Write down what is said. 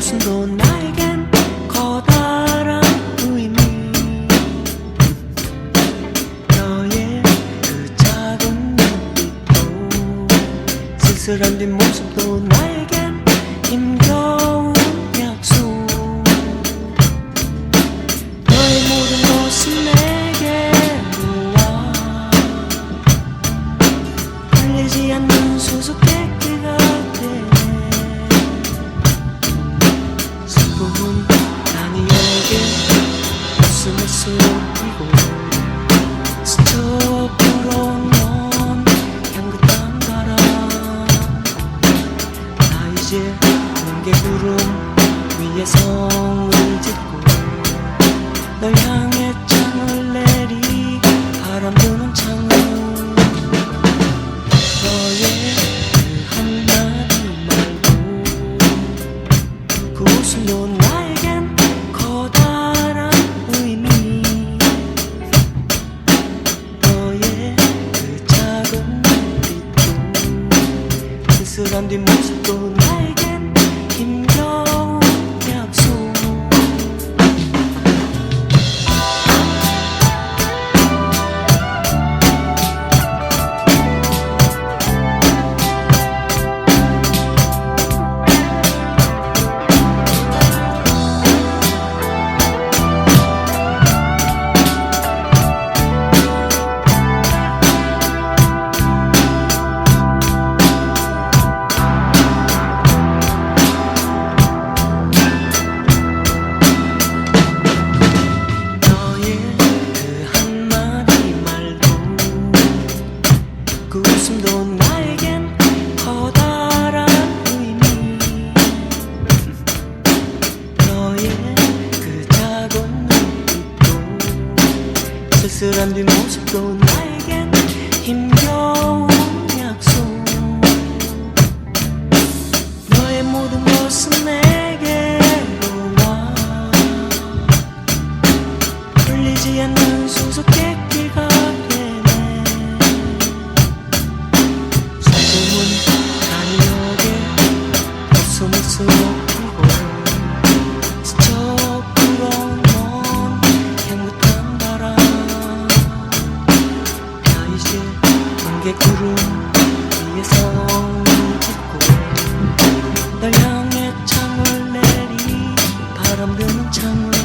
그 웃음도 나에겐 커다란 의미. 너의 그 작은 눈빛도 쓸쓸한 뒷모습도 나에겐 힘겨운 약속. 너의 모든 것은 내게로 와 풀리지 않는 슬픔은 나니에게 웃음을 쏟히고 스쳐 불어온 넌 향긋한 바람 나 이제 뭉게 구름 위에 성 눈빛 그 웃음도 나에겐 커다란 의미. 너의 그 작은 눈빛도 쓸쓸한 뒷모습도 나에겐 힘겨운 약속. 너의 모든 것은 내게로 와. 풀리지 않는 수수께끼 구름 위에 성을 짓고 널 향해 창을 내리 바람 드는 창을